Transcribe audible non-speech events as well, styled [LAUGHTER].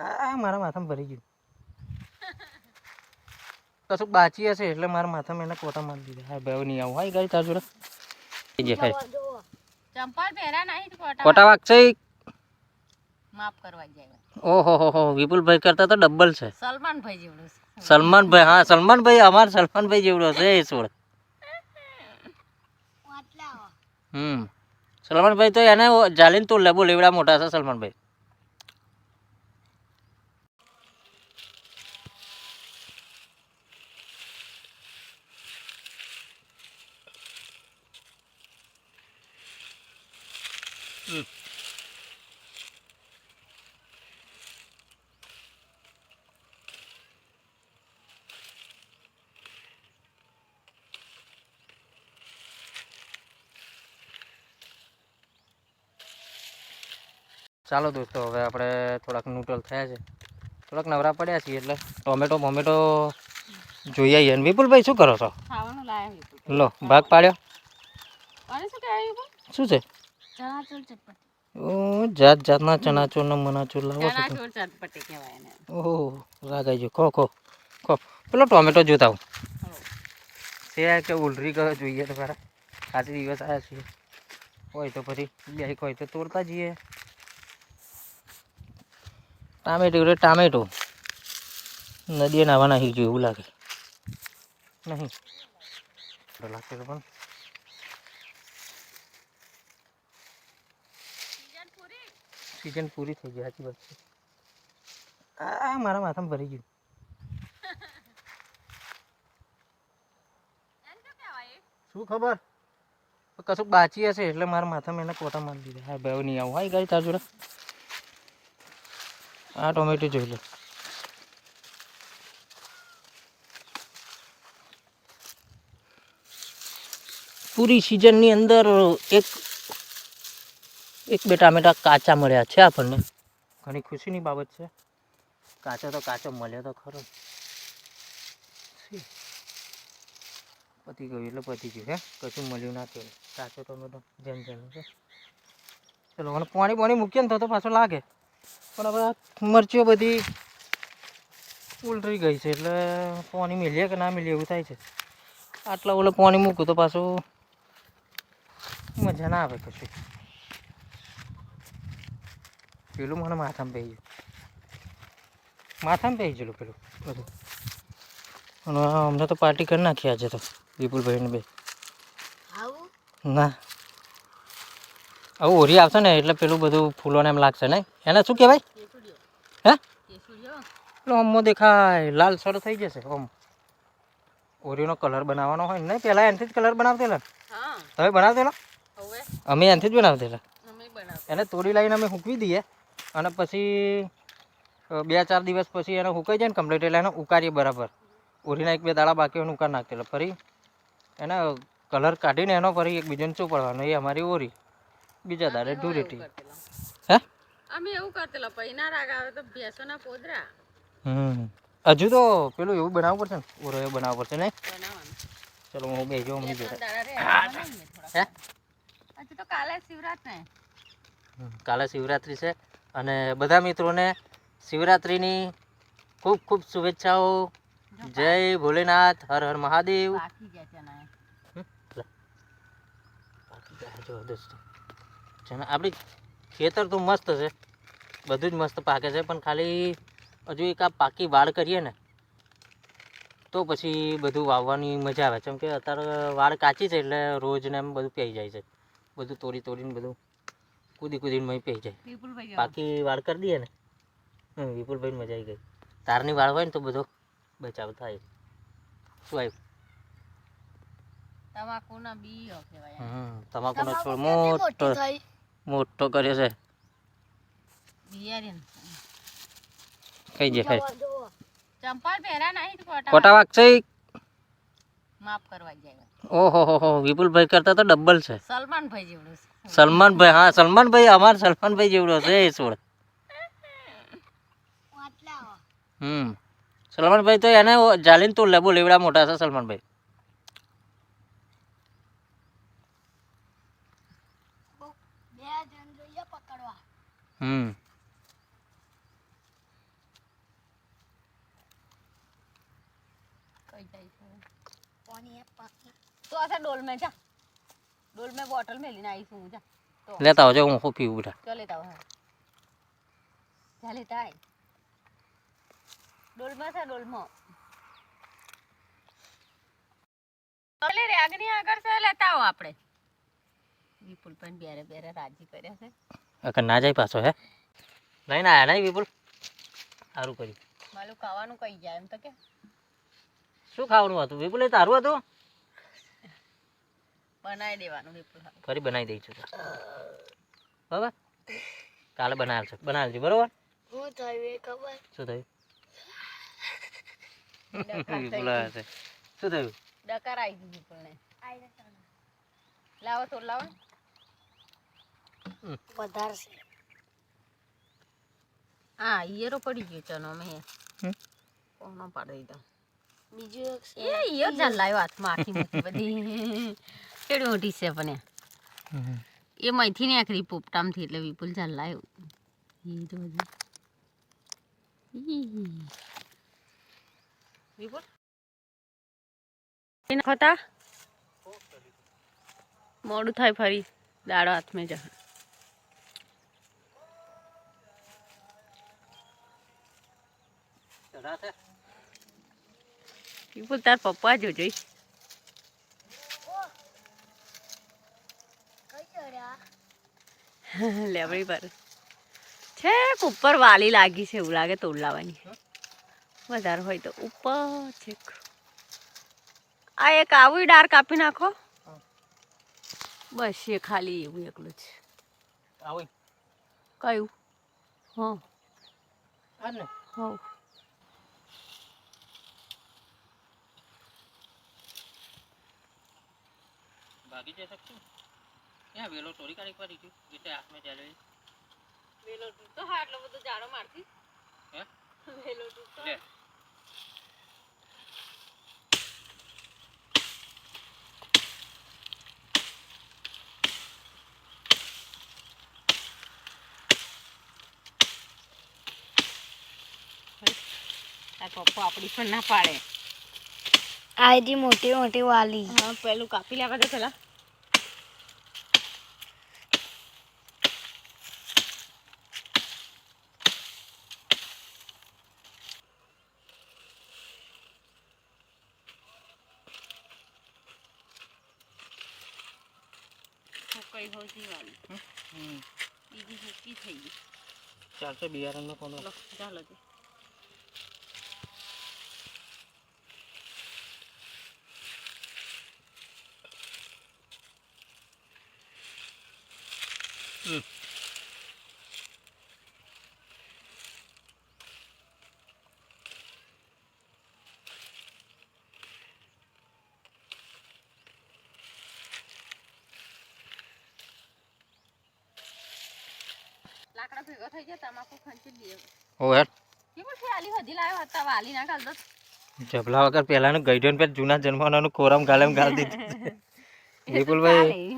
આ મારા માથામાં ભરી ગયું. કશું બાચી હશે એટલે મારા માથામાં એને કોટા મારી દીધા. હા ભાઈ નહીં આવું. હાઈ ગાડી તાર જોડે. જે ખાય. ચંપલ પહેરા નહીં કોટા. કોટા વાગશે માફ કરવા જાય ઓહો હો હો વિપુલભાઈ કરતા તો ડબલ છે. સલમાનભાઈ જેવડું છે. સલમાનભાઈ હા સલમાનભાઈ અમાર સલમાનભાઈ જેવડો છે એ છોડ. હમ. સલમાનભાઈ તો એને જાલીન તો લેબો લેવડા મોટા છે સલમાનભાઈ. ચાલો દોસ્તો હવે આપણે થોડાક નૂડલ થયા છે. થોડાક નવરા પડ્યા છીએ એટલે ટોમેટો મોમેટો જોઈ આવીએ ને વિપુલભાઈ શું કરો છો? લો ભાગ પાડ્યો. શું છે? ઓ જાત જાતના ચણાચોર ને મનાચોર લાવો ઓહો રાગાઈ ગયો. ખો ખો ખો. પેલો ટોમેટો જોતા હું. છે કે ઉલરી ગયો જોઈએ તો ખરા ખાસી દિવસ આવ્યા છીએ. હોય તો ફરી બે હોય તો તોડતા જઈએ. ટામેટું રે ટામેટું. નદીએ નાવા નાખી ગયું એવું લાગે. નહીં. લાગશે તો પણ. સિઝન પૂરી થઈ ગઈ, સાચી વાત છે. આ મારા માથામાં ભરી ગયું. શું ખબર? કશું બાચી હશે એટલે મારા માથામાં એને કોટા મારી દીધા. હા, ભાઈ નહીં આવું. હા ગાડી તાર જોડે. આ ટોમેટો જોઈ લો. પૂરી સિઝનની અંદર એક એક બે ટામેટા કાચા મળ્યા છે આપણને. ઘણી ખુશીની બાબત છે. કાચો તો કાચો મળ્યો તો ખરો. પતી ગયું એટલે પતી ગયું હે. કશું મળ્યું ના કહેવાય કાચો ટોમેટો જેમ જેમ છે. ચલો પાણી પાણી મૂકીએ ને તો પાછો લાગે. પણ હવે મરચીઓ બધી ઉલટી ગઈ છે એટલે પાણી મિલીએ કે ના મિલીએ એવું થાય છે. આટલા ઓલે પાણી મૂકું તો પાછું મજા ના આવે કશું. પેલું મને માથામાં પહેરી માથામાં પહેરી ગયેલું પેલું બધું. અને અમને તો પાર્ટી કરી નાખી આજે તો વિપુલભાઈને બે. આવું? ના. આવું ઓરી આવશે ને એટલે પેલું બધું ફૂલોને એમ લાગશે ને એને શું કહેવાય? હે? એટલે પેલો દેખાય. લાલ સર થઈ જશે ઓમ. ઓરીનો કલર બનાવવાનો હોય ને પહેલાં એનાથી જ કલર બનાવતેલા? હા. તમે બનાવતેલા? હવે. અમે એનાથી જ બનાવતેલા? એને તોડી લાવીને અમે સૂકવી દઈએ અને પછી બે ચાર દિવસ પછી એને હુકાઈ જાય ને કમ્પ્લીટ એટલે એને ઉકારીએ બરાબર. ઓરીના એક બે દાડા બાકી હોય ઉકાર નાખતેલા ફરી એને કલર કાઢીને એનો ફરી એક બીજોને ચોપડવાનો. એ અમારી ઓરી. બીજા દાડે ધૂળેટી હે? અમે એવું કરતેલા પછી ના રાગ આવે તો ભેંસોના પોદરા. હમ. હજુ તો પેલું એવું બનાવવું પડશે ને? ઓરો એ બનાવવું પડશે ને ચલો હું બેજો બે જો ત્રણ દાડા રે હે. હજુ તો કાલે શિવરાત ને કાલે શિવરાત્રી છે. અને બધા મિત્રોને શિવરાત્રિની ખૂબ ખૂબ શુભેચ્છાઓ. જય ભોલેનાથ હર હર મહાદેવ. બાકી ગયા છે ના. જો દોસ્તો જેને આપણી ખેતર તો મસ્ત છે. બધું જ મસ્ત પાકે છે પણ ખાલી હજુ એક આ પાકી વાડ કરીએ ને તો પછી બધું વાવવાની મજા આવે. કેમ કે અત્યારે વાડ કાચી છે એટલે રોજ ને એમ બધું પી જાય છે. બધું તોડી તોડીને બધું કૂદી કૂદીને મય પી જાય? પાકી વાડ કરી દઈએ ને હમ વિપુલભાઈ મજા આવી ગઈ. તારની વાળ હોય ને તો બધો બચાવ થાય. શું આવ્યું? તમાકુના બી કહેવાય. તમાકુનો છોડ મોટો મોટો કર્યો છે. કઈ જે ખાઈ ચંપલ પહેરા નહીં કોટા કોટા વાગશે માફ કરવા જાય ઓહો હો હો વિપુલભાઈ કરતા તો ડબલ છે. સલમાનભાઈ જેવડો છે. સલમાનભાઈ હા સલમાનભાઈ અમાર સલમાનભાઈ જેવડો છે એ છોડ. હમ. સલમાનભાઈ તો એને જાલીને તો લેબો લેવડા મોટા છે સલમાનભાઈ. બે જણ જોઈએ હમ. લેતા આવજો હું કોફી ઉઠા તો લેતા આવ જા છે ડોલમાં રે આગની આગળ છે લેતા આવો આપણે. વિપુલ પણ બેરે બેરે રાજી કર્યા છે. અકર ના જાય પાછો હે? નહીં ના આયા નહીં વિપુલ? સારું કર્યું. માલું ખાવાનું કઈ જાય એમ તો કે. શું ખાવાનું હતું? વિપુલ એ તારું હતું? બનાવી દેવાનું વિપુલ ફરી બનાવી દઈ છું બરાબર? કાલે બનાવેલ છે બનાવેલ છે બરોબર? શું થયું એ ખબર? શું થયું? શું થયું? ડકાર આવી ગઈ વિપુલને. લાવો તો લાવો. હા ઈયરો પડી ગયો ચનો મેં? કોનો પાડી દીધો. એ ઈયર જાન લાવ્યો હાથમાં આખી મોટી બધી. કેડી મોટી છે પણ એ. મયથી ને આખરી પોપટામથી એટલે વિપુલ જાન લાવ્યો ઈ તો બધું. વિપુલ? એને ખોતા મોડું થાય ફરી. દાડો હાથમાં જા વિપુલ તાર પપ્પા જો જોઈ. [LAUGHS] લેવડી પર. છેક ઉપર વાલી લાગી છે એવું લાગે તોડ લાવવાની. વધારે હોય તો ઉપર છેક આ એક આવું ડાર કાપી નાખો. બસ એ ખાલી એવું એકલું છે આવું. કયું? હા. હો ભાગી જઈ શકશું? ક્યાં વેલો ચોરી કાઢી પડી ગયું? એટલે હાથમાં ચાલે વેલો તૂટતો હા એટલો બધો જાડો મારતી હે? વેલો તૂટતો પપ્પા આપણી પણ ના પાડે. આ મોટી મોટી વાલી. હા પેલું કાપી લેવા દે પેલા. કઈ હોય જીવાની બીજી સુકી થઈ ગઈ. ચાલશે બિયારણનો કોનો? લો ચાલો તે. હમ. લાકડા ભેગા થઈ ગયા તમાકુ ખંચી દઈએ ઓ યાર કેવું છે આલી હજી લાવ્યો હતા વાલી ના કાલ તો જબલા વગર પહેલાનું ગઈડન પર જૂના જન્માનાનું કોરમ ગાલેમ ગાલ દીધું. [LAUGHS] વિપુલભાઈ.